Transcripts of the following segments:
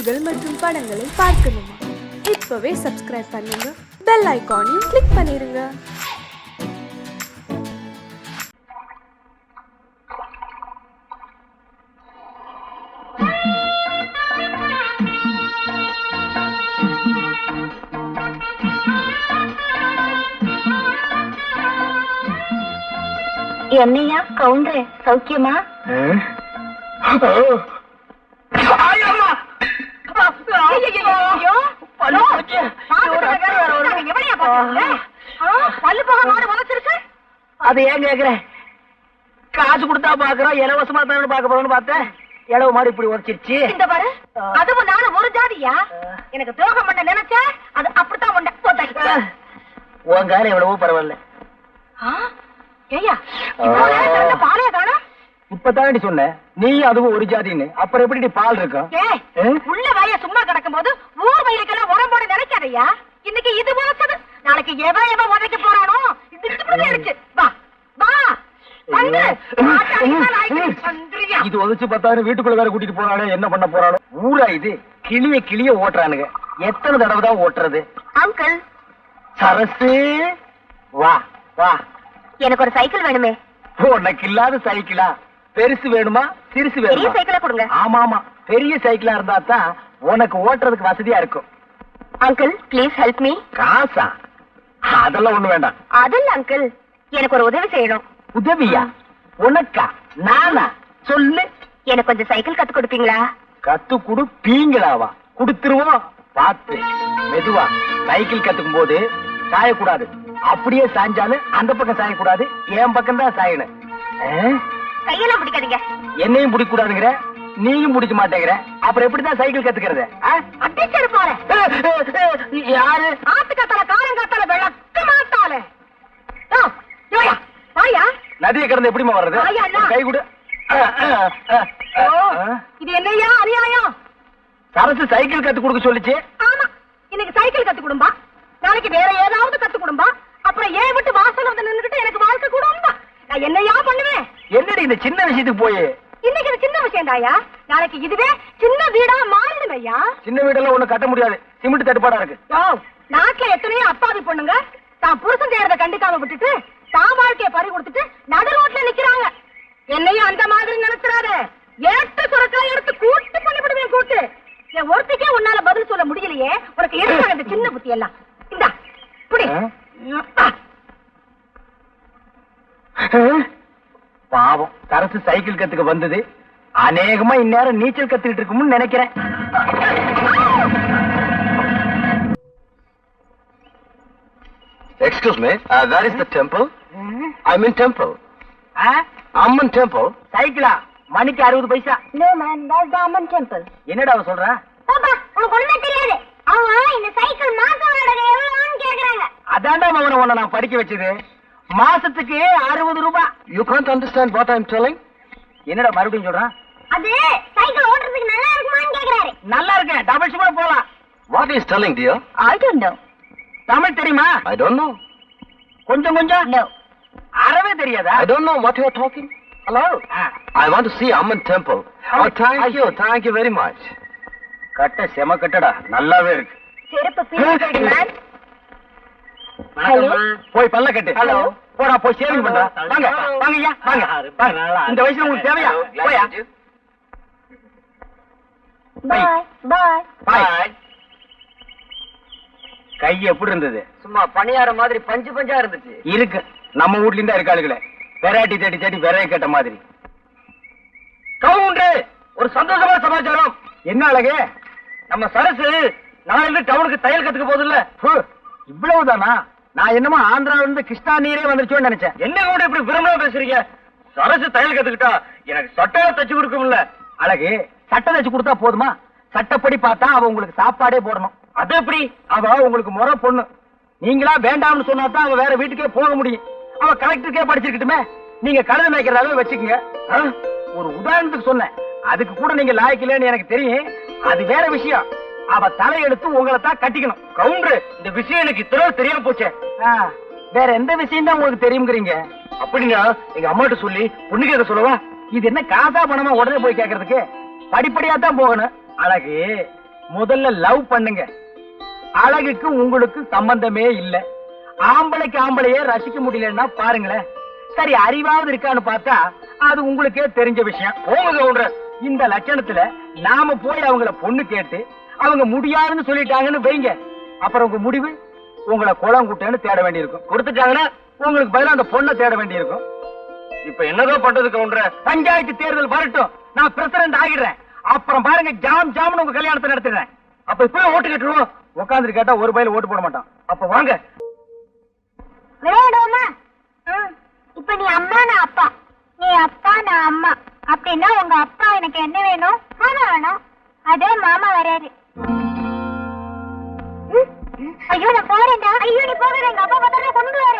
செய்திகள் மற்றும் படங்களை பார்க்கணுமா? இப்பவே சப்ஸ்கிரைப் பண்ணுங்க. பெல் ஐகானையும் கிளிக் பண்ணிருங்க. என்னையா கவுண்டர் சௌக்கியமா? அது ஏன் கேக்குற? காசு கொடுத்தா பாக்குறோம் இலவசமா தானே பாக்க போறோம்னு பார்த்தேன். இளவு இப்படி உரைச்சிருச்சு இந்த பாரு அதுவும் நானும் ஒரு ஜாதியா? எனக்கு துரோகம் பண்ண நினைச்ச அது அப்படித்தான் உண்ட. உன் காலம் எவ்வளவோ பரவாயில்ல. திறந்த பாலைய காணோம். இப்பதானடி சொன்னேன் நீ அதுவும் ஒரு ஜாதின்னு. அப்புறம் எப்படி பால் இருக்கும்? உள்ள வாய சும்மா கிடக்கும் போது ஊர் வயிறுக்கெல்லாம் உடம்போட நினைக்காதய்யா இன்னைக்கு இது உழைச்சது நாளைக்கு எவன் எவன் உதைக்க போறானோ? இது இருக்கு. வா வா? இது உதச்சு பார்த்தாரு வீட்டுக்குள்ள வேற கூட்டிட்டு போறானே என்ன பண்ண போறானோ? ஊரா இது. கிளிய கிளிய ஓட்டுறானுங்க. எத்தனை தடவை தான் ஓட்டுறது? அங்கிள். சரசு வா வா. எனக்கு ஒரு சைக்கிள் வேணுமே. உனக்கு இல்லாத சைக்கிளா? பெருசு வேணுமா? சிறுசு பெரிய வேணுமா சைக்கிளை கொடுங்க. ஆமா ஆமா பெரிய சைக்கிளா இருந்தா தான் உனக்கு ஓட்டுறதுக்கு வசதியா இருக்கும். அங்கிள் ப்ளீஸ் ஹெல்ப் மீ காசா? அதெல்லாம் ஒண்ணு வேண்டாம். அதில் அங்கிள் எனக்கு ஒரு உதவி செய்யணும். உதவியா? உனக்கா? நானா? சொல்லு. எனக்கு கொஞ்சம் சைக்கிள் கத்து கொடுப்பீங்களா? கத்து குடு பீங்களாவா குடுத்துருவோம். பார்த்து. மெதுவா. சைக்கிள் கத்துக்கும் போது சாயக்கூடாது. அப்படியே சாஞ்சாலும் அந்த பக்கம் சாயக்கூடாது. என் பக்கம் தான் சாயணும்? கையெல்லாம் பிடிக்காதீங்க. என்னையும் பிடிக்க கூடாதுங்கிற நீயும் பிடிக்க மாட்டேங்கிற? அப்புறம் எப்படிதான் சைக்கிள் கத்துக்கிறது? அடிச்சது போல. யாரு? ஆத்து கத்தால காரம் கத்தால விளக்க மாத்தால வாயா. நதியை கடந்து எப்படிமா வர்றது. கை கொடு. இது என்னய்யா அநியாயம். சரசு சைக்கிள் கத்து கொடுக்க சொல்லுச்சு. ஆமா. இன்னைக்கு சைக்கிள் கத்து கொடும்பா. நாளைக்கு வேற ஏதாவது கத்து கொடும்பா. அப்புறம் ஏன் விட்டு வாசல் வந்து நின்னுகிட்டு எனக்கு வாழ்க்கை கொடும்பா? நான் என்னையா பண்ணுவேன்? என்னடி இந்த சின்ன விஷயத்துக்கு போய்? இன்னைக்கு இது சின்ன விஷயம் தாயா நாளைக்கு இதுவே சின்ன வீடா மாறிடும் ஐயா சின்ன வீடெல்லாம் ஒண்ணு கட்ட முடியாது. சிமெண்ட் தட்டுப்பாடா இருக்கு. யோ, நாட்டுல எத்தனையோ அப்பாவி பொண்ணுங்க தான் புருஷன் செய்யறத கண்டுக்காம விட்டுட்டு தான் வாழ்க்கைய பறி கொடுத்துட்டு நடு ரோட்ல நிக்கிறாங்க. என்னையும் அந்த மாதிரி நினைச்சிடாத. ஏட்டு சுரக்காய் எடுத்து கூட்டு பண்ணிவிடுவேன் கூட்டு. என் ஒருத்திக்கே உன்னால பதில் சொல்ல முடியலையே. உனக்கு எதுக்காக இந்த சின்ன புத்தி எல்லாம் இந்தா புடி? பாவம் சரசு சைக்கிள் கத்துக்க வந்தது. அநேகமா இந்நேரம் நீச்சல் கத்துக்கிட்டு இருக்கும்னு நினைக்கிறேன். Uh, that is the temple? I'm in temple. Ah? Amman temple? சைக்கிளா? மணிக்கு அறுபது பைசா. No man that's damn temple என்னடா அவ சொல்றா? பாப்பா உனக்கு ஒண்ணுமே தெரியாது. அவங்க இந்த சைக்கிள் மாச வாடகை எவ்வளவுன்னு கேக்குறாங்க. அதான்டா மகன உன்னை நான் படிக்க வச்சது. மாசத்துக்கு அறுபது ரூபாய் You can't understand what I'm telling? என்னடா மறுபடியும் சொல்றான் அது சைக்கிள் ஓட்டுறதுக்கு நல்லா இருக்குமான்னு கேக்குறாரு நல்லா இருக்கேன் டபுள்ஸ் கூட போலாம் What is telling, dear? I don't know. Tamil தெரியுமா I don't know. கொஞ்சம் கொஞ்சம் No. அறவே தெரியாதா I don't know what you're talking. Hello? I want to see Amman temple. Oh, thank you, thank you very much. கட்ட செம கட்டடா நல்லாவே இருக்கு செருப்பு பிரிச்சு மேன். போய் பல்ல கட்டு. Hello. போடா போய் சேவிங் பண்றா. வாங்க வாங்க ஐயா வாங்க. இந்த வயசுல உங்களுக்கு தேவையா? போயா? பாய். பாய் பாய் கை எப்படி இருந்தது? சும்மா பணியார மாதிரி பஞ்சு பஞ்சா இருந்துச்சு. இருக்கு. நம்ம வீட்ல இருந்தா இருக்காளுகளே வெரைட்டி தேடி தேடி விரைய கேட்ட மாதிரி. கவுண்டு ஒரு சந்தோஷமான சமாச்சாரம். என்ன அழகு? நம்ம சரசு நாளைக்கு டவுனுக்கு தையல் கத்துக்க போதில்ல இவ்வளவுதானா? நான் என்னமோ ஆந்திரால இருந்து கிருஷ்ணா நீரே வந்துருச்சோன்னு நினைச்சேன். என்ன கூட இப்படி விரும்பல பேசுறீங்க? சரசு தையல் கத்துக்கிட்டா எனக்கு சட்டை தச்சு கொடுக்கும்ல. அழகு சட்டை தச்சு கொடுத்தா போதுமா? சட்டப்படி பார்த்தா அவ உங்களுக்கு சாப்பாடே போடணும். அது எப்படி? அவ உங்களுக்கு முறை பொண்ணு. நீங்களா வேண்டாம்னு சொன்னா தான் அவ வேற வீட்டுக்கே போக முடியும். அவ கலெக்டருக்கே படிச்சிருக்கட்டுமே. நீங்க கழுத மேய்க்கிறதாவே வச்சுக்கோங்க. ஒரு உதாரணத்துக்கு சொன்னேன். அதுக்கு கூட நீங்க லாய்க்கலன்னு எனக்கு தெரியும். அது வேற விஷயம். அவ தலையெடுத்து உங்களை தான் கட்டிக்கணும். கவுண்டர் இந்த விஷயம் எனக்கு இத்தனை தெரியாம போச்சே. வேற எந்த விஷயம் தான் உங்களுக்கு தெரியுங்கிறீங்க அப்படின்னா எங்க அம்மாட்ட சொல்லி பொண்ணுக்கு எதை சொல்லவா? இது என்ன காசா பணமா உடனே போய் கேக்குறதுக்கு? படிப்படியா தான் போகணும். அழகு முதல்ல லவ் பண்ணுங்க. அழகுக்கு உங்களுக்கு சம்பந்தமே இல்ல. ஆம்பளைக்கு ஆம்பளையே ரசிக்க முடியலன்னா பாருங்களேன். சரி அறிவாவது இருக்கான்னு பார்த்தா அது உங்களுக்கே தெரிஞ்ச விஷயம். போங்க கவுண்டர் இந்த லட்சணத்துல நாம போய் அவங்கள பொண்ணு கேட்டு அவங்க முடியாதுன்னு சொல்லிட்டாங்கன்னு வைங்க. அப்புறம் உங்க முடிவு உங்களை குளம் கூட்டேன்னு தேட வேண்டியிருக்கும். கொடுத்துட்டாங்கன்னா உங்களுக்கு பதிலா அந்த பொண்ணை தேட வேண்டியிருக்கும். இப்ப என்னதான் பண்றது கவுண்டர் பஞ்சாயத்து தேர்தல் வரட்டும். நான் பிரசிடண்ட் ஆகிடுறேன். அப்புறம் பாருங்க ஜாம் ஜாம்னு உங்க கல்யாணத்தை நடத்திடுறேன். அப்ப இப்ப ஓட்டு கட்டுருவோம் உட்காந்துட்டு கேட்டா ஒரு பயில ஓட்டு போட மாட்டான். அப்ப வாங்க. விளையாடுவோமா? இப்ப நீ அம்மா நான் அப்பா. நீ அப்பா நான் அம்மா. அப்படின்னா உங்க அப்பா எனக்கு என்ன வேணும்? மாமா வேணும். அதே மாமா வராரு ஐயோ நான் போறேன்டா. ஐயோ நீ போகாத எங்க அப்பா பார்த்தா கொண்டு வர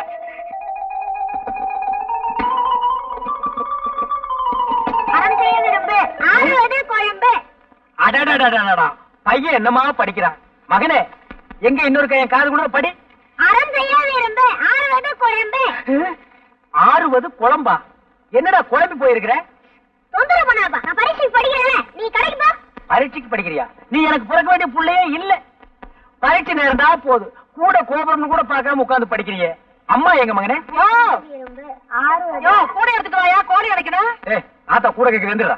பையன் என்னமா படிக்கிறான்? மகனே எங்க இன்னொரு கையன் காது கூட படி. அறம் செய்ய விரும்பு ஆறுவது குழம்பு. ஆறுவது குழம்பா? என்னடா குழம்பி போயிருக்கிற? தொந்தரவு பண்ணாதப்பா. நான் பரீட்சைக்கு படிக்கிறேன் நீ கடைக்கு போ. பரீட்சைக்கு படிக்கிறியா? நீ எனக்கு பிறக்க வேண்டிய புள்ளையே இல்ல. பரீட்சை நேரம் தான் போகுது கூட கோபுரம்னு கூட பார்க்காம உட்கார்ந்து படிக்கிறியே. அம்மா எங்க மகனே? யோ! கூட எடுத்துட்டு வாயா? கோழி அடைக்கணும் ஏ ஆத்தா கூட கேட்க வந்துடுறா.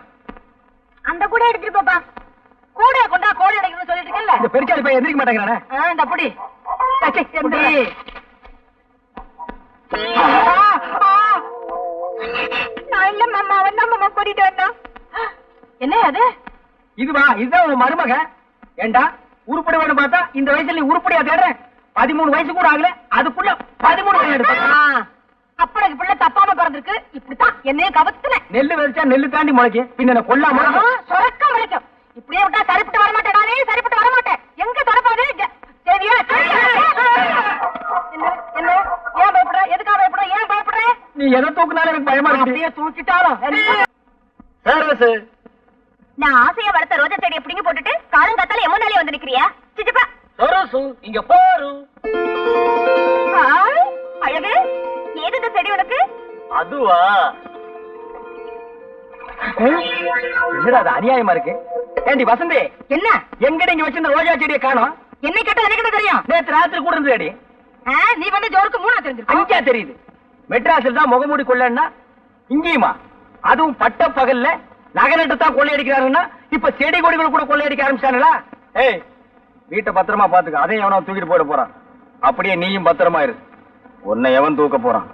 அந்த கூட எடுத்துட்டு போப்பா. கூட கொண்டா கோழி அடைக்கணும்னு சொல்லிட்டு இருக்கல இந்த பெருச்சாளி பையன் எந்திரிக்க மாட்டேங்கிறானே? இந்த புடி. புடி. நான் இல்ல மாமா கூட்டிட்டு என்ன அது? இதுவா இதுதான் உன் மருமக? ஏண்டா உருப்படி பார்த்தா இந்த வயசுல நீ உருப்படியா தேடுறேன் பதிமூணு வயசு கூட ஆகல அதுக்குள்ள பதிமூணு அப்பனுக்கு பிள்ளை தப்பாம பிறந்திருக்கு. இப்படித்தான் என்னையும் கவத்துல நெல்லு வெறிச்சா நெல்லு தாண்டி முளைக்கும். பின்ன கொல்லாம சொரக்க வரைக்கும் இப்படியே விட்டா சரிப்பட்டு வரமாட்டேன் நானே சரிப்பட்டு வரமாட்டேன் எங்க தொடப்பாது சரியா என்ன என்ன? ஏன் பயப்படுற? எதுக்காக பயப்படுற? ஏன் பயப்படுற? நீ எதை தூக்குனாலும் எனக்கு பயமா இருக்கு. அப்படியே தூக்கிட்டாலும். சரசு நான் ஆசையா வளர்த்த ரோஜா செடியை பிடிங்கி போட்டுட்டு காலம் கத்தால எம்மனாலே வந்து நிக்கிறியா? சிச்சப்பா சரசு இங்க பாரு. அழகு. ஏது இந்த செடி உனக்கு? அதுவா? என்னடா அது அநியாயமா இருக்கு? ஏண்டி வசந்தி என்ன? எங்க நீங்க வச்சிருந்த ரோஜா செடியை காணோம்? என்னை கேட்டா எனக்கு தெரியும்? நேத்து ராத்திரி கூட இருந்தது ஆ, நீ வந்து ஜோருக்கு மூணா தெரிஞ்சிருக்க அஞ்சா தெரியுது. மெட்ராஸில் தான் முகமூடி கொள்ளன்னா இங்கேயுமா? அதுவும் பட்ட பகல்ல நகரட்டு தான் கொள்ளையடிக்கிறாருன்னா இப்ப செடி கொடிகள் கூட கொள்ளையடிக்க ஆரம்பிச்சாங்களா ஏய் வீட்டை பத்திரமா பாத்துக்க அதையும் எவனோ தூக்கிட்டு போயிட போறான். அப்படியே நீயும் பத்திரமா இரு. உன்னை எவன் தூக்க போறான்?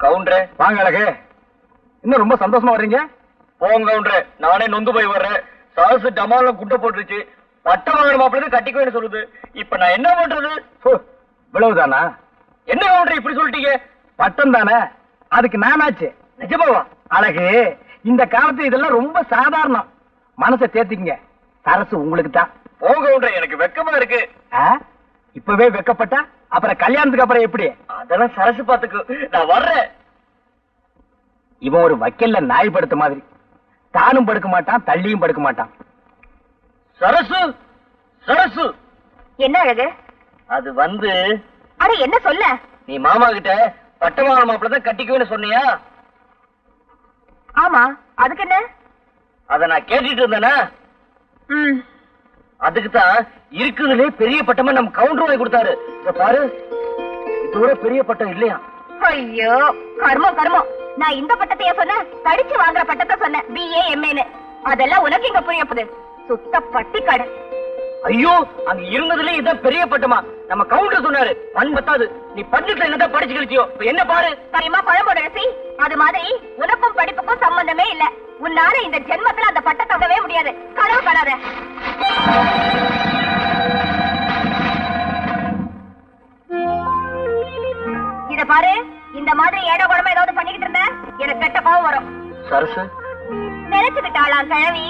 கவுண்டரே வாங்க அழகு. இன்னும் ரொம்ப சந்தோஷமா வர்றீங்க? போங்க கவுண்டரே நானே நொந்து போய் வர்றேன். சாசு டமால குட்டை போட்டுருச்சு. பட்டம் வாங்கின மாப்பிள்ளை கட்டிக்குவேன்னு சொல்லுது. இப்ப நான் என்ன பண்றது? இவ்வளவுதானா? என்ன கவுண்டர் இப்படி சொல்லிட்டீங்க? பட்டம் தானே? அதுக்கு நானாச்சு. நிஜமாவா? அழகு. இந்த காலத்து இதெல்லாம் ரொம்ப சாதாரணம். மனசை தேத்திக்கங்க. சரசு உங்களுக்கு தான். போங்க கவுண்டரே எனக்கு வெக்கமா இருக்கு? இப்பவே வெக்கப்பட்டா? அப்புறம் கல்யாணத்துக்கு அப்புறம் எப்படி? அதெல்லாம் சரசு பாத்துக்கு. நான் வர்றேன். இவன் ஒரு வக்கல்ல நாய் படுத்த மாதிரி. தானும் படுக்க மாட்டான் தள்ளியும் படுக்க மாட்டான். சரசு! சரசு! என்ன அழகு? அது வந்து அட என்ன சொல்ல? நீ மாமா கிட்ட பட்ட வாங்கின மாப்பிள்ளை தான் கட்டிக்குவேன்னு சொன்னியா? ஆமா அதுக்கு என்ன? அத நான் கேட்டுட்டு இருந்தேனா? அதுக்கு தான் இருக்குதுலே பெரிய பட்டமா நம்ம கவுண்டர் வாங்கி கொடுத்தாரு. இத பாரு இதோட பெரிய பட்டம் இல்லையா? ஐயோ கர்மம் கர்மம். நான் இந்த பட்டத்தையே சொன்னேன் படிச்சு வாங்குற பட்டத்தை சொன்னேன் பிஏ எம்ஏன்னு அதெல்லாம் உனக்கு இங்க புரிய போகுது? சுத்த பட்டி கடை ஐயோ அங்க இருந்ததுல இதான் பெரிய பட்டமா. நம்ம கவுண்டர் சொன்னாரு பத்தாது. நீ பன்னெண்டுல என்னதான் படிச்சு கழிச்சியோ? இப்ப என்ன பாரு? தெரியுமா பழம்போட ரசி அது மாதிரி உனக்கும் படிப்புக்கும் சம்பந்தமே இல்ல. உன்னால இந்த ஜென்மத்துல அந்த பட்டத்தை தொடவே முடியாது. கனவு காணாத இத பாரு இந்த மாதிரி ஏட குழம்பு ஏதாவது பண்ணிக்கிட்டு இருந்த? எனக்கு கெட்ட கோவம் வரும். சரசு? நினைச்சுக்கிட்டாளாம் கிழவி?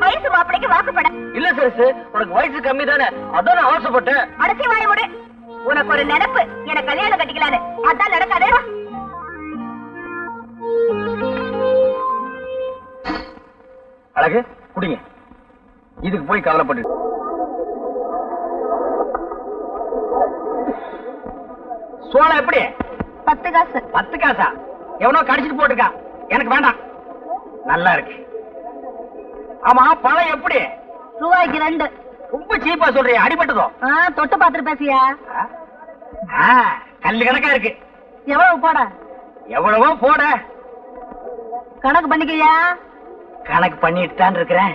வயசு மாப்பிளைக்கு வாக்குப்பட. இல்ல சரசு உனக்கு வயசு கம்மி தானே அதான் நான் ஆசைப்பட்டேன். அடைச்சி வாய விடு உனக்கு ஒரு நினைப்பு. எனக்கு கல்யாணம் கட்டிக்கலான்னு. அதான் நடக்காதே. அழகு குடிங்க. இதுக்கு போய் கவலைப்பட்டு சோளம் எப்படி? பத்து காசு. பத்து காசா? எவனோ கடிச்சிட்டு போட்டுக்கா எனக்கு வேண்டாம். நல்லா இருக்கு. ஆமா பழம் எப்படி? ரூபாய்க்கு ரெண்டு. ரொம்ப சீப்பா சொல்றிய அடிபட்டதோ? தொட்டு பாத்துட்டு பேசியா ஆ, கல்லு கணக்கா இருக்கு. எவ்வளவு போட? எவ்வளவோ போட. கணக்கு பண்ணிக்கையா? கணக்கு பண்ணிட்டு தான் இருக்கிறேன்.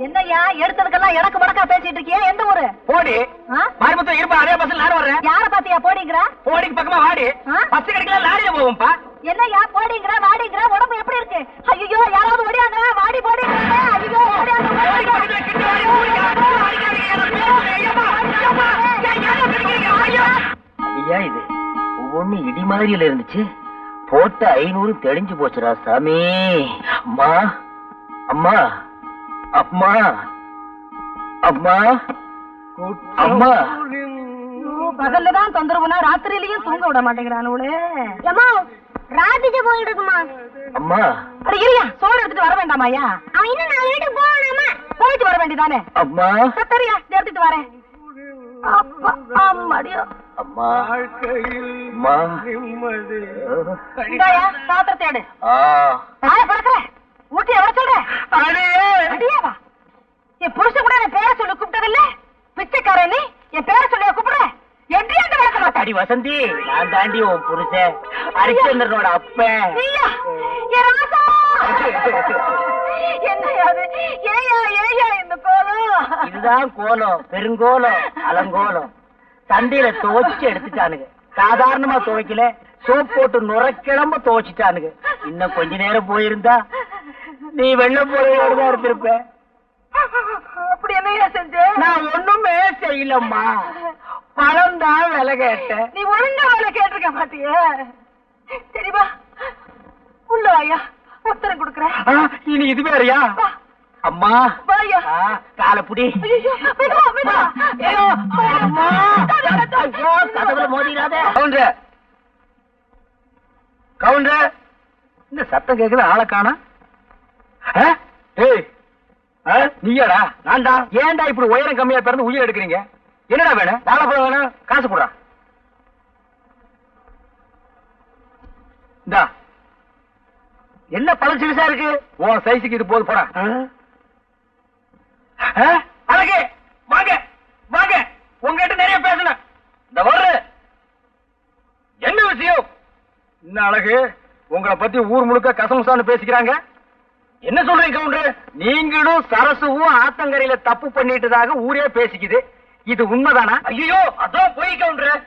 என்னய்யா எடுத்ததுக்கெல்லாம் எனக்கு மடக்கா பேசிட்டு இருக்கியா? எந்த ஊரு? போடி. ஆ? மாரிமுத்தம் இருப்பா அதே பஸ்ல நானும் வர்றேன். யார பாத்தியா போடிங்கிற? போடிக்கு பக்கமா வாடி. ஆ? பஸ் கிடைக்கல லாரியில போவோம்ப்பா. என்னய்யா போடிங்கிற வாடிங்கிற உடம்பு எப்படி இருக்கு? ஐயோ யாராவது ஓடியாங்க வாடி போடி? ஐயோ! ஐயா இது ஒவ்வொன்னு இடி மாதிரியில இருந்துச்சு. போட்ட ஐநூறு தெளிஞ்சு போச்சுடா சாமி. அம்மா அம்மா. அம்மா. அம்மா. அம்மா. பகல்ல தான் தொந்தரவுனா ராத்திரிலயும் தூங்க விட மாட்டேங்கிறானுங்களே ஏமா ராதிக்கு போயிட்டு இருக்குமா? அம்மா. அட இருயா சோறு எடுத்துட்டு வர வேண்டாமா ஐயா? அவன் இன்னும் நான் வீட்டுக்கு போகணுமா? போயிட்டு வர வேண்டியதானே? அம்மா. சரியா எடுத்துட்டு வரேன். அப்பா அம்மாடியோ. அம்மா. அம்மா. இந்தாயா பாத்திரத்தை எடு. ஆ. பழக்கிற ஊட்டி எவ்வளவு சொல்ற? அடியே! அடியாவா? என் புருஷன் கூட என் பேரை சொல்லி கூப்பிட்டதில்ல. பிச்சைக்காரன் நீ? என் பேரை சொல்லி கூப்பிடுற? அடி வசந்தி நான் தாண்டி உன் புருஷன். ஹரிச்சந்திரனோட கோலம்? இதுதான் கோலம் பெருங்கோலம் அலங்கோலம். சந்தையில துவைச்சு எடுத்துட்டானுங்க. சாதாரணமா துவைக்கல சோப் போட்டு நுரைக்கிழம்ப துவைச்சிட்டானுங்க. இன்னும் கொஞ்ச நேரம் போயிருந்தா நீ போலையோடு தான் இருந்திருப்ப. அப்படி என்னையா செஞ்ச? நான் ஒண்ணுமே செய்யலம்மா. பழம் தான் விலை கேட்டேன். நீ ஒழுங்கா வேலை கேட்டிருக்க மாட்டியே. சரிவா உள்ள வாயா. உத்தரம் கொடுக்குறேன். இனி இது வேறயா? அம்மா. வாயா. ஆ, காலை புடி. ஐயோ மெதுவா மெதுவா. ஐயோ, அம்மா. ஐயோ, கதவுல மோதிராத. கவுண்டர கவுண்டர இந்த சத்தம் கேக்குது ஆளை காணா நீயாடா? நான்டா? ஏன்டா இப்படி உயரம் கம்மியா பிறந்து உயிர் எடுக்கிறீங்க? என்னடா வேணும்? வாழைப்பழம் வேணும்? காசு கொடுறா இந்தா. என்ன பழம் சிறுசா இருக்கு? உன் சைஸுக்கு இது போது போடா? அழகு வாங்க வாங்க. உங்ககிட்ட நிறைய பேசணும். இந்த வர்ற. என்ன விஷயம்? என்ன அழகு? உங்களை பத்தி ஊர் முழுக்க கசமுசான்னு பேசிக்கிறாங்க. என்ன சொல்றீங்க கவுண்டர்? நீங்களும் சரசுவும் ஆத்தங்கரையில தப்பு பண்ணிட்டதாக ஊரே பேசிக்குது. இது உண்மைதானா? ஐயோ அதான் போய் கவுண்டர்.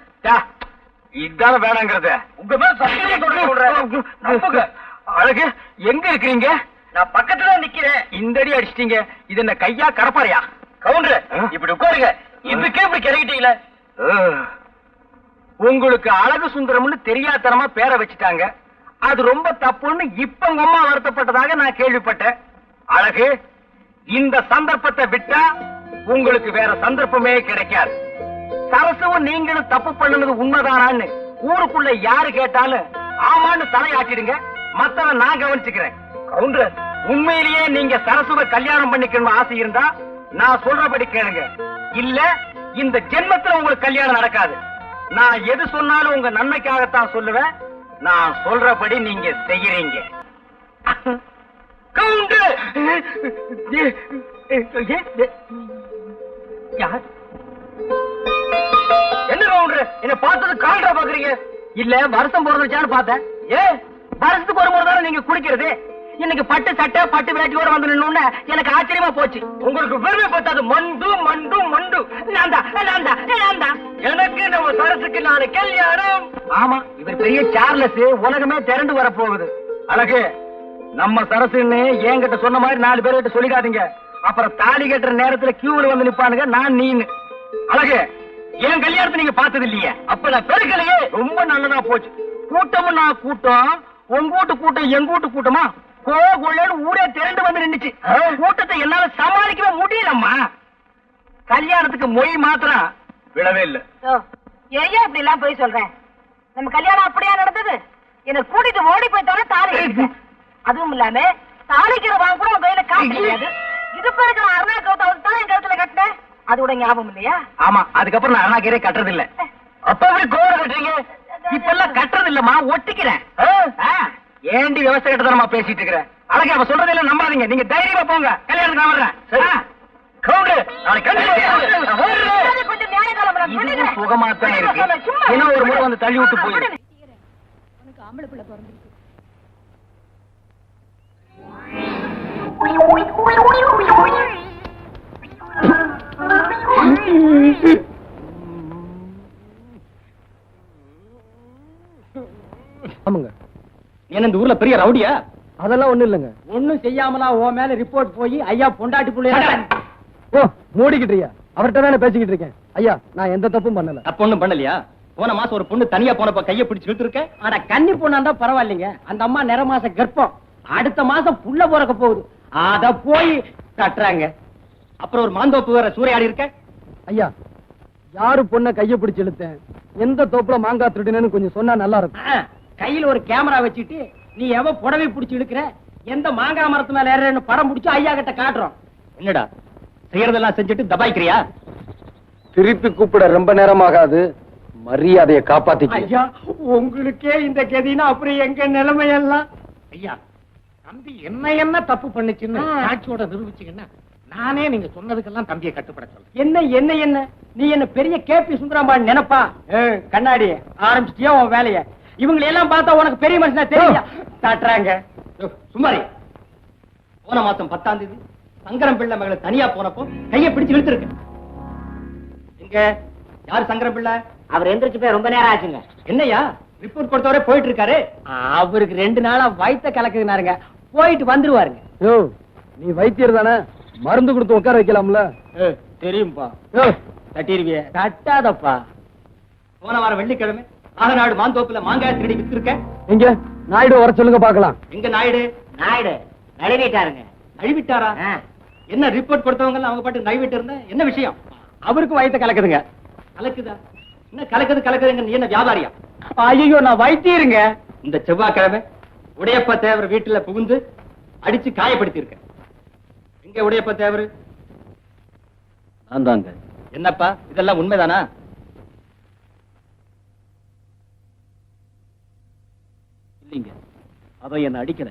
இதான வேணாங்கிறத. உங்க மேல சத்தியம் அழகு எங்க இருக்கிறீங்க? நான் பக்கத்துல நிக்கிறேன். இந்த அடி அடிச்சிட்டீங்க. இது என்ன கையா கடப்பாறையா? கவுண்டர் இப்படி உட்காருங்க. இதுக்கே இப்படி கிறங்கிட்டீங்களே. உங்களுக்கு அழகு சுந்தரம்னு தெரியாதனமா பேரை வச்சுட்டாங்க. அது ரொம்ப தப்புன்னு இப்ப உங்க அம்மா வருத்தப்பட்டதாக நான் கேள்விப்பட்டேன். அழகு இந்த சந்தர்ப்பத்தை விட்டா உங்களுக்கு வேற சந்தர்ப்பமே கிடைக்காது. சரசுவும் நீங்களும் தப்பு பண்ணுனது உண்மைதானான்னு ஊருக்குள்ள யாரு கேட்டாலும் ஆமான்னு தலையாட்டிடுங்க. மத்தவன் நான் கவனிச்சுக்கிறேன். கவுண்டர் உண்மையிலேயே நீங்க சரசுவை கல்யாணம் பண்ணிக்கணும் ஆசை இருந்தா நான் சொல்றபடி கேளுங்க. இல்ல இந்த ஜென்மத்துல உங்களுக்கு கல்யாணம் நடக்காது. நான் எது சொன்னாலும் உங்க நன்மைக்காகத்தான் சொல்லுவேன். நான் சொல்றபடி நீங்க செய்யறீங்க. யார்? என்ன கவுண்டர்? என்ன பார்த்தது கால்ரா பாக்குறீங்க? இல்ல வருஷம் பிறந்துச்சான்னு பார்த்தேன். ஏ வருஷத்துக்கு ஒரு முறை தானே நீங்க குடிக்கிறது இன்னைக்கு பட்டு சட்டை பட்டு வேட்டியோட வந்து நின்னு எனக்கு ஆச்சரியமா போச்சு. உங்களுக்கு வெறுமை பார்த்தது மண்டு மண்டு மண்டு. நான் தான் எனக்கு நம்ம சரசுக்கு நாளை கல்யாணம். ஆமா இவர் பெரிய சார்லஸ் உலகமே திரண்டு வரப்போகுது. அழகு நம்ம சரசுன்னு என்கிட்ட சொன்ன மாதிரி நாலு பேர்கிட்ட சொல்லிடாதீங்க. அப்புறம் தாலி கட்டுற நேரத்துல கியூல வந்து நிப்பானுங்க நான் நீனு அழகு என் கல்யாணத்தை நீங்க பார்த்தது இல்லையே? அப்ப நான் பெருக்கலையே. ரொம்ப நல்லதா போச்சு. கூட்டமும் நான் கூட்டம். உங்க வீட்டு கூட்டம் எங்க வீட்டு கூட்டமா? கோ கொள்ளன்னு ஊரே திரண்டு வந்து நின்னுச்சு. கூட்டத்தை என்னால சமாளிக்கவே முடியலம்மா. கல்யாணத்துக்கு மொய் மாத்திரம் விழவே இல்ல. ஏயா இப்படி எல்லாம் போய் சொல்றேன் நம்ம கல்யாணம் அப்படியா நடந்தது? என்ன கூட்டிட்டு ஓடி போயிட்டோட தாலி கட்டிட்டேன். அதுவும் இல்லாம தாலிக்கிற வாங்க கூட உன் கையில காசு கிடையாது. இது இருக்கிற அருணா கௌதம் அவர் தான் என் கழுத்துல கட்டினேன். அதோட ஞாபகம் இல்லையா? ஆமா அதுக்கப்புறம் நான் அண்ணாக்கீரே கட்டுறது இல்ல அப்ப எப்படி கோவம் கட்டுறீங்க? இப்ப எல்லாம் கட்டுறது இல்லம்மா ஒட்டிக்கிறேன் ஆ, ஏண்டி விவசாய கிட்ட பேசிட்டு இருக்கிறேன் அழகே அவ சொல்றதெல்லாம் நம்பாதீங்க. நீங்க தைரியமா போங்க. கல்யாணத்துக்கு நான் வர்றேன். ஆ. கவுண்டு நாளைக்கு கண்டிப்பா வரேன். கொஞ்சம் நியாய காலம் இதுவும் சுகமா தான் இருக்கு. இன்னும் ஒரு முறை வந்து தள்ளி விட்டு போயிரு. உனக்கு ஆம்பளை பிள்ளை பிறந்திருக்கு ஆமாங்க. என்ன இந்த ஊர்ல பெரிய ரவுடியா? அதெல்லாம் ஒண்ணும் இல்லைங்க. ஒண்ணும் செய்யாமலா உன் மேல ரிப்போர்ட் போய் ஐயா பொண்டாட்டி பிள்ளைய? ஓ மூடிக்கிட்டியா அவர்கிட்ட தானே பேசிக்கிட்டு இருக்கேன். ஐயா நான் எந்த தப்பும் பண்ணல. அப்ப ஒண்ணும் பண்ணலையா? போன மாசம் ஒரு பொண்ணு தனியா போனப்ப கைய பிடிச்சு இழுத்து இருக்க? ஆனா கன்னி பொண்ணா இருந்தா பரவாயில்லைங்க. அந்த அம்மா நிற மாச கர்ப்பம். அடுத்த மாசம் புள்ள பிறக்க போகுது. அத போய் கட்டுறாங்க அப்புறம் ஒரு மாந்தோப்பு வேற சூறையாடி இருக்க? ஐயா யாரு பொண்ணை கைய பிடிச்சு இழுத்தேன்? எந்த தோப்புல மாங்காய் திருடினேன்னு கொஞ்சம் சொன்னா நல்லா இருக்கும். கையில ஒரு கேமரா வச்சுட்டு நீ எவ புடவை பிடிச்சு இழுக்கிற எந்த மாங்காய் மரத்து மேல ஏறன்னு படம் பிடிச்சு ஐயா கிட்ட காட்டுறோம். என்னடா செய்யறதெல்லாம் செஞ்சுட்டு தபாய்க்கிறியா? திருப்பி கூப்பிட ரொம்ப நேரமாகாது. மரியாதையை காப்பாத்திக்க. ஐயா உங்களுக்கே இந்த கதினா அப்புறம் எங்க நிலைமையெல்லாம்? ஐயா தம்பி என்ன என்ன தப்பு பண்ணுச்சுன்னு. சாட்சியோட நிரூபிச்சீங்கன்னா நானே நீங்க சொன்னதுக்கெல்லாம் தம்பியை கட்டுப்பட சொல்றேன். என்ன என்ன என்ன? நீ என்ன பெரிய கேபி சுந்தராம்பாள் நினைப்பா? கண்ணாடி ஆரம்பிச்சிட்டியா உன் வேலைய? இவங்களை எல்லாம் பார்த்தா உனக்கு பெரிய மனுஷனா தெரியல தட்டுறாங்க யோ, சும்மாரி போன மாசம் பத்தாம் தேதி சங்கரம் பிள்ளை மகளை தனியா போனப்போ கைய பிடிச்சு இழுத்துருக்க. எங்க? யாரு சங்கரம் பிள்ளை? அவர் எந்திரிச்சு போய் ரொம்ப நேரம் ஆச்சுங்க. என்னையா ரிப்போர்ட் கொடுத்தவரே போயிட்டு இருக்காரு அவருக்கு ரெண்டு நாளா வயித்த கலக்குதுனாருங்க போயிட்டு வந்துருவாருங்க. யோ நீ வைத்தியர் தானே? மருந்து கொடுத்து உட்கார வைக்கலாம்ல? தெரியும்பா. தட்டிருவிய. தட்டாதப்பா. போன வாரம் வெள்ளிக்கிழமை நாடு மாந்தோப்புல மாங்காய் திருடி வித்திருக்க? எங்க? நாயுடு வர சொல்லுங்க பாக்கலாம் எங்க நாயுடு? நாயுடு நழுவிட்டாருங்க. நழுவிட்டாரா? என்ன ரிப்போர்ட் கொடுத்தவங்க எல்லாம் அவங்க பாட்டு நழுவிட்டு இருந்தா? என்ன விஷயம்? அவருக்கு வயித்த கலக்குதுங்க. கலக்குதா? என்ன கலக்குது கலக்குதுங்க நீ என்ன வியாபாரியா? ஐயோ நான் வைத்தியருங்க இந்த செவ்வாய்க்கிழமை உடையப்ப தேவர் வீட்டுல புகுந்து அடிச்சு காயப்படுத்தி இருக்க எங்க உடையப்ப தேவர்? நான் தாங்க. என்னப்பா? இதெல்லாம் உண்மைதானா? இல்லைங்க அவன் என்ன அடிக்கல.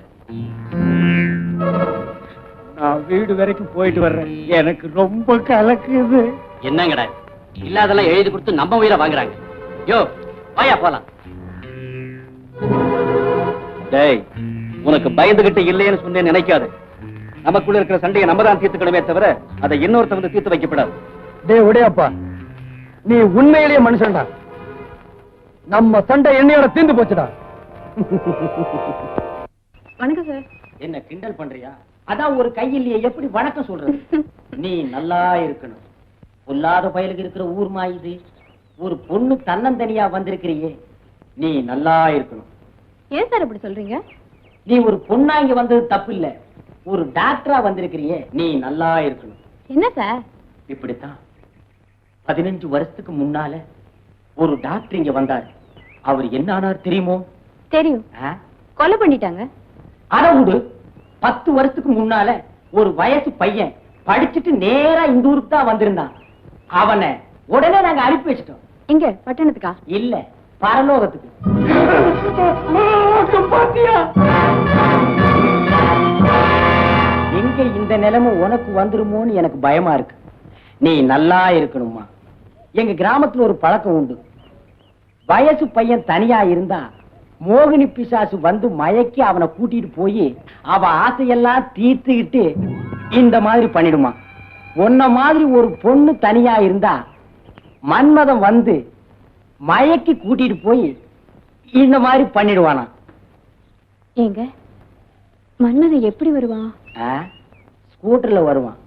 நான் வீடு வரைக்கும் போயிட்டு வர்றேன். எனக்கு ரொம்ப கலக்குது. என்னங்கடா? இல்லாதெல்லாம் எழுதி கொடுத்து நம்ம உயிரை வாங்குறாங்க. யோ வாயா போலாம். டேய் உனக்கு பயந்துகிட்டு இல்லைன்னு சொன்னேன் நினைக்காத. நமக்குள்ள இருக்கிற சண்டையை நம்ம தான் தீர்த்துக்கணுமே தவிர அதை இன்னொருத்த வந்து தீர்த்து வைக்கப்படாது. டேய் உடையப்பா. நீ உண்மையிலேயே மனுஷன்டா. நம்ம சண்டை என்னையோட தீந்து போச்சுடா. வணக்கம் சார். என்ன கிண்டல் பண்றியா? அதான் ஒரு கையிலேயே எப்படி வணக்கம் சொல்றது? நீ நல்லா இருக்கணும். பொல்லாத பயலுக்கு இருக்கிற ஊர்மா இது. ஒரு பொண்ணு தன்னந்தனியா வந்திருக்கிறியே நீ நல்லா இருக்கணும். ஏன் சார் இப்படி சொல்றீங்க? நீ ஒரு பொண்ணா இங்க வந்தது தப்பு இல்ல ஒரு டாக்டரா வந்திருக்கிறியே நீ நல்லா இருக்கணும். என்ன சார்? இப்படித்தான். பதினஞ்சு வருஷத்துக்கு முன்னால ஒரு டாக்டர் இங்க வந்தார். அவர் என்ன ஆனார் தெரியுமோ? தெரியும்? கொலை பண்ணிட்டாங்க. அத விடு பத்து வருஷத்துக்கு முன்னால ஒரு வயசு பையன் படிச்சுட்டு நேரா இந்த ஊருக்கு தான் வந்திருந்தான். அவனை உடனே நாங்க அனுப்பி வச்சிட்டோம். எங்க? பட்டணத்துக்கா? இல்ல பரலோகத்துக்கு. எங்க இந்த நிலைமை உனக்கு வந்துருமோன்னு எனக்கு பயமா இருக்கு. நீ நல்லா இருக்கணுமா எங்க கிராமத்துல ஒரு பழக்கம் உண்டு. வயசு பையன் தனியா இருந்தா மோகினி பிசாசு வந்து மயக்கி அவனை கூட்டிட்டு போய் அவ ஆசையெல்லாம் தீர்த்துக்கிட்டு இந்த மாதிரி பண்ணிடுமா. உன்ன மாதிரி ஒரு பொண்ணு தனியா இருந்தா மன்மதம் வந்து மயக்கி கூட்டிட்டு போய் இந்த மாதிரி பண்ணிடுவானா. ஏங்க மன்மதன் எப்படி வருவான்? ஸ்கூட்டர்ல வருவான்.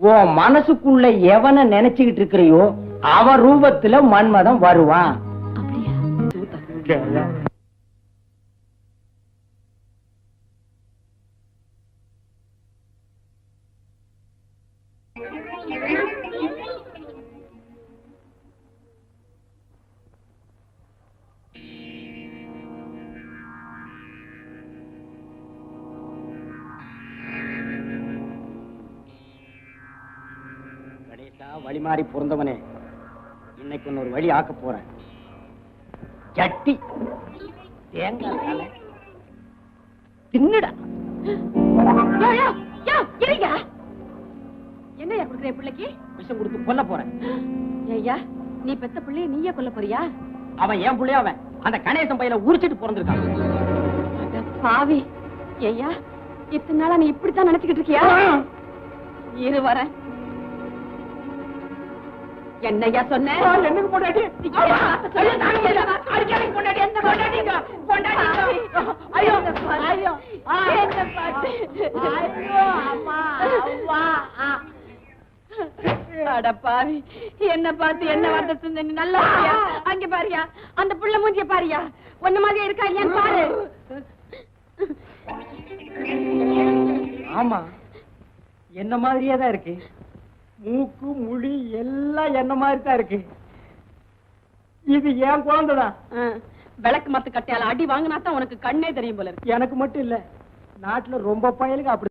உன் மனசுக்குள்ள எவனை நினைச்சுக்கிட்டு இருக்கிறியோ அவன் ரூபத்துல மன்மதம் வருவான். வழி மாறி பிறந்தவனே இன்னைக்கு ஒரு வழி ஆக்க போறேன். சட்டி தேங்காய் தின்னுடா. யோ, யோ, யோ, இருங்க. என்னய்யா கொடுக்குற என் பிள்ளைக்கு? விஷம் கொடுத்து கொல்ல போறேன். ஐயா நீ பெத்த பிள்ளைய நீயே கொல்ல போறியா? அவன் ஏன் புள்ளைய அவன். அந்த கணேசன் பையில உரிச்சிட்டு பிறந்திருக்கான். பாவி. ஐயா இத்தனை நாளா நீ இப்படித்தான் நினைச்சுக்கிட்டு இருக்கியா? இரு வரேன். என்னய்யா சொன்ன? என்னக்கு பொண்டாட்டி? ஐயோ ஐயோ என்ன பாட்டு அட பாவி. என்ன பார்த்து என்ன வார்த்தை சொன்ன நல்லா பாரியா அங்க பாரியா. அந்த புள்ள மூஞ்சிய பாரியா. ஒன்ன மாதிரி இருக்கா இல்லையான்னு பாரு. ஆமா. என்ன மாதிரியே தான் இருக்கு? மூக்கு முடி எல்லாம் என்ன மாதிரி தான் இருக்கு. இது என் குழந்தைதான் விளக்கு மத்து கட்டையால அடி வாங்கினா தான் உனக்கு கண்ணே தெரியும் போல இருக்கு. எனக்கு மட்டும் இல்ல நாட்டுல ரொம்ப பயலுக்கு அப்படி